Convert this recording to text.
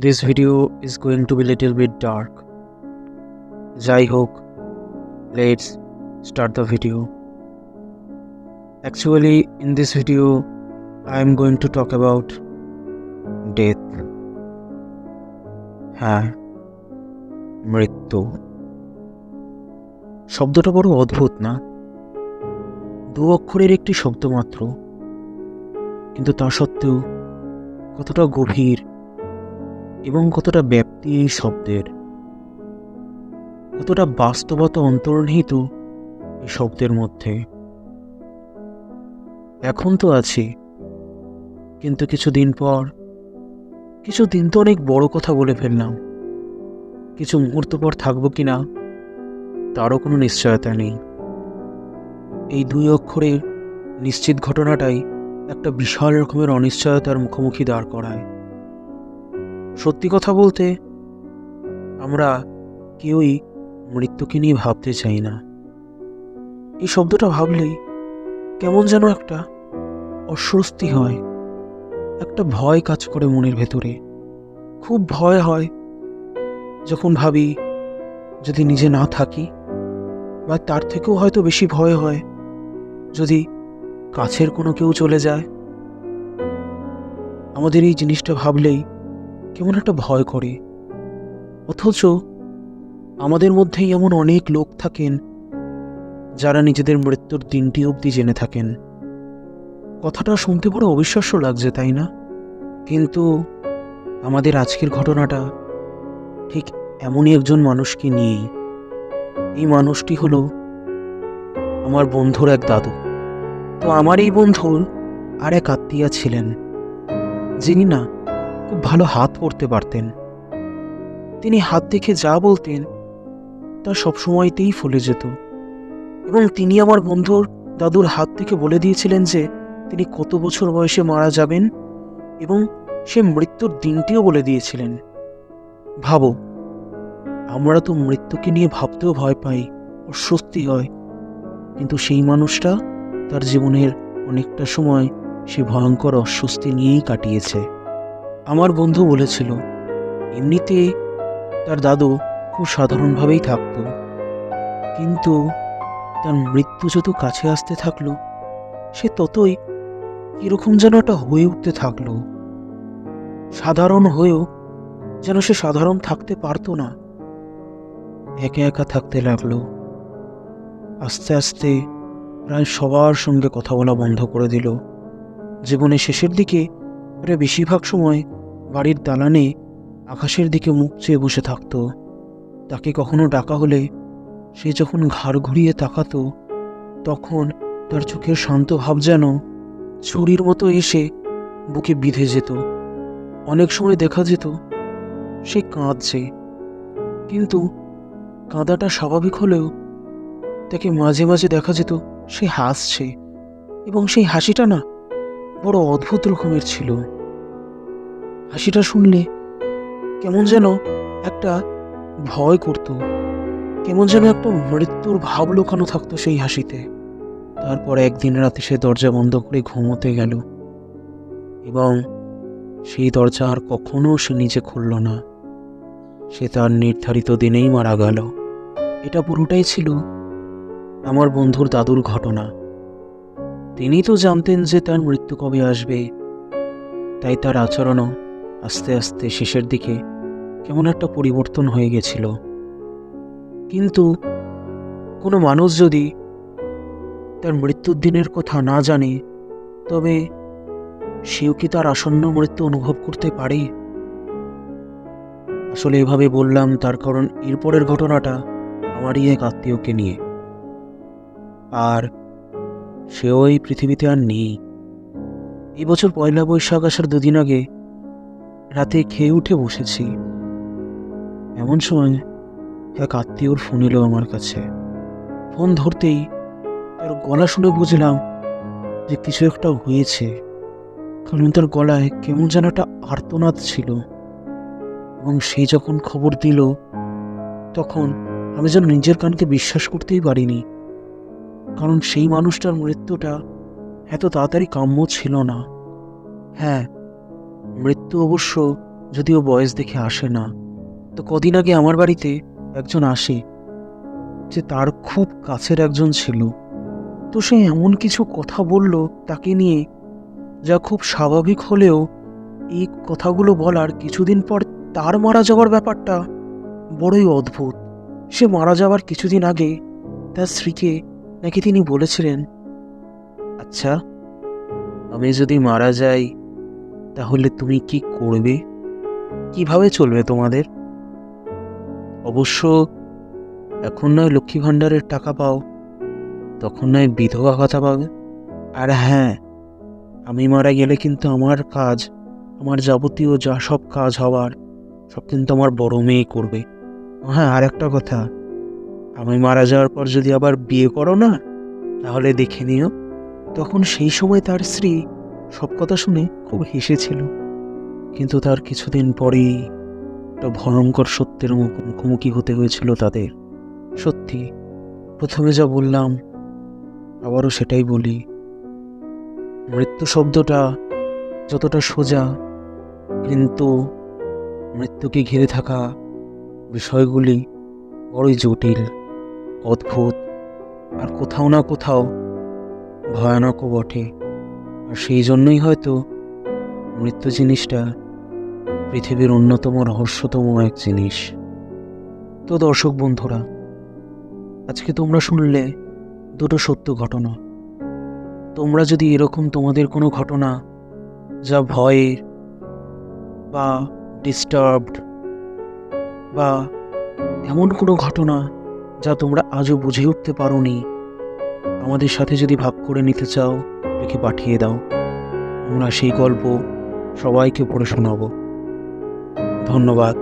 This video is going to be little bit dark যাই হোক let's start the video actually in this video I am going to talk about death হ্যাঁ মৃত্যু। শব্দটা বড় অদ্ভুত, না? দু অক্ষরের একটি শব্দ মাত্র। কিন্তু তা সত্ত্বেও কতটা গভীর এবং কতটা ব্যাপ্তি এই শব্দের? কতটা বাস্তবতা অন্তর্নিহিত এই শব্দের মধ্যে? এখন তো আছি। কিন্তু কিছুদিন পর কিছু দিন তো অনেক বড় কথা বলে ফেললাম। কিছু মুহূর্ত পর থাকব কি না, তারও কোনো নিশ্চয়তা নেই। এই দুই অক্ষরের নিশ্চিত ঘটনাটাই একটা বিশাল রকমের অনিশ্চয়তার মুখোমুখি দাঁড় করায়। সত্যি কথা বলতে, আমরা কেউই মৃত্যুকে নিয়ে ভাবতে চাই না। এই শব্দটা ভাবলেই কেমন যেন একটা অস্বস্তি হয়, একটা ভয় কাজ করে মনের ভেতরে। খুব ভয় হয় যখন ভাবি, যদি নিজে না থাকি, বা তার থেকেও হয়তো বেশি ভয় হয়, যদি কাছের কোনো কেউ চলে যায়। আমাদের এই জিনিসটা ভাবলেই কেমন একটা ভয় করে। অথচ আমাদের মধ্যেই এমন অনেক লোক থাকেন, যারা নিজেদের মৃত্যুর দিনটি অবধি জেনে থাকেন। কথাটা শুনতে বড় অবিশ্বাস্য লাগছে, তাই না? কিন্তু আমাদের আজকের ঘটনাটা ঠিক এমনই একজন মানুষকে নিয়েই। এই মানুষটি হলো আমার বন্ধুর এক দাদু। তো আমার এই বন্ধুর আর এক আত্মীয়া ছিলেন, যিনি না খুব ভালো হাত করতে পারতেন। তিনি হাত দেখে যা বলতেন, তা সবসময়তেই ফলে যেত। এবং তিনি আমার বন্ধুর দাদুর হাত থেকে বলে দিয়েছিলেন যে, তিনি কত বছর বয়সে মারা যাবেন এবং সে মৃত্যুর দিনটিও বলে দিয়েছিলেন। ভাবো, আমরা তো মৃত্যুকে নিয়ে ভাবতেও ভয় পাই, অস্বস্তি হয়। কিন্তু সেই মানুষটা তার জীবনের অনেকটা সময় সে ভয়ঙ্কর অস্বস্তি নিয়েই কাটিয়েছে। আমার বন্ধু বলেছিল, এমনিতে তার দাদু খুব সাধারণভাবেই থাকতো। কিন্তু তার মৃত্যু যত কাছে আসতে থাকল, সে ততই এরকম যেন একটা হয়ে উঠতে থাকল। সাধারণ হয়েও যেন সে সাধারণ থাকতে পারতো না। একা একা থাকতে লাগল। আস্তে আস্তে প্রায় সবার সঙ্গে কথা বলা বন্ধ করে দিল। জীবনের শেষের দিকে প্রায় বেশিরভাগ সময় বাড়ির দালানে আকাশের দিকে মুখ চেয়ে বসে থাকতো। তাকে কখনো ডাকা হলে সে যখন ঘাড় ঘুরিয়ে তাকাতো, তখন তার চোখের শান্ত ভাব যেন ছুরির মতো এসে বুকে বিঁধে যেত। অনেক সময় দেখা যেত, সে কাঁদছে। কিন্তু কাঁদাটা স্বাভাবিক হলেও তাকে মাঝে মাঝে দেখা যেত সে হাসছে। এবং সেই হাসিটা না বড় অদ্ভুত রকমের ছিল। হাসিটা শুনলে কেমন যেন একটা ভয় করত, কেমন যেন একটা মৃত্যুর ভাব লোকানো থাকতো সেই হাসিতে। তারপর একদিন রাতে সে দরজা বন্ধ করে ঘুমোতে গেল এবং সেই দরজা আর কখনো সে নিজে খুলল না। সে তার নির্ধারিত দিনেই মারা গেল। এটা পুরোটাই ছিল আমার বন্ধুর দাদুর ঘটনা। তিনি তো জানতেন যে তার মৃত্যু কবে আসবে, তাই তার আচরণও আস্তে আস্তে শেষের দিকে কেমন একটা পরিবর্তন হয়ে গেছিল। কিন্তু কোনো মানুষ যদি তার মৃত্যুর দিনের কথা না জানে, তবে সেও কি তার আসন্ন মৃত্যু অনুভব করতে পারে? আসলে এভাবে বললাম তার কারণ এরপরের ঘটনাটা আমারই এক আত্মীয়কে নিয়ে। আর সেও এই পৃথিবীতে আর নেই। এই বছর পয়লা বৈশাখ আসার দুদিন আগে রাতে খেয়ে উঠে বসেছি। এমন সময় এক আত্মীয়র ফোন এলো আমার কাছে। ফোন ধরতেই তার গলা শুনে বুঝলাম যে কিছু একটা হয়েছে, কারণ তার গলায় কেমন যেন একটা আর্তনাদ ছিল। এবং সে যখন খবর দিল, তখন আমি যেন নিজের কানকে বিশ্বাস করতেই পারিনি। কারণ সেই মানুষটার মৃত্যুটা এত তাড়াতাড়ি কাম্য ছিল না। হ্যাঁ মৃত্যু অবশ্য যদিও বয়স দেখে আসে না, তো কদিন আগে আমার বাড়িতে একজন আসে, যে তার খুব কাছের একজন ছিল। তো সে এমন কিছু কথা বলল তাকে নিয়ে, যা খুব স্বাভাবিক হলেও এই কথাগুলো বলার কিছুদিন পর তার মারা যাওয়ার ব্যাপারটা বড়ই অদ্ভুত। সে মারা যাওয়ার কিছুদিন আগে তার স্ত্রীকে নাকি তিনি বলেছিলেন আচ্ছা আমি যদি মারা যাই তাহলে তুমি কি করবে? কীভাবে চলবে তোমাদের? অবশ্য এখন নয় লক্ষ্মী ভাণ্ডারের টাকা পাও, তখন নয় বিধবা কথা পাবে। আর হ্যাঁ আমি মারা গেলে কিন্তু আমার কাজ, আমার যাবতীয় যা সব কাজ হওয়ার সব কিন্তু আমার বড় মেয়ে করবে। হ্যাঁ আর একটা কথা, আমি মারা যাওয়ার পর যদি আবার বিয়ে করো না, তাহলে দেখে নিও, তখন সেই সময় তার স্ত্রী সব কথা শুনে খুব হেসেছিল কিন্তু তার কিছুদিন পরেই একটা ভয়ঙ্কর সত্যের মুখ- মুখোমুখি হতে হয়েছিল তাদের। সত্যি, প্রথমে যা বললাম, আবারও সেটাই বলি। মৃত্যু শব্দটা যতটা সোজা, কিন্তু মৃত্যুকে ঘিরে থাকা বিষয়গুলি বড়ই জটিল, অদ্ভুত, আর কোথাও না কোথাও ভয়ানকও বটে। আর সেই জন্যই হয়তো মৃত্যু জিনিসটা পৃথিবীর অন্যতম রহস্যতম এক জিনিস। তো দর্শক বন্ধুরা, আজকে তোমরা শুনলে দুটো সত্য ঘটনা। তোমরা যদি এরকম তোমাদের কোনো ঘটনা যা ভয়ের বা ডিস্টার্বড বা এমন কোনো ঘটনা যা তোমরা আজও বুঝে উঠতে পারোনি আমাদের সাথে যদি ভাগ করে নিতে চাও লিখে পাঠিয়ে দাও। আমরা সেই গল্প সবাইকে পড়ে শোনাব। ধন্যবাদ।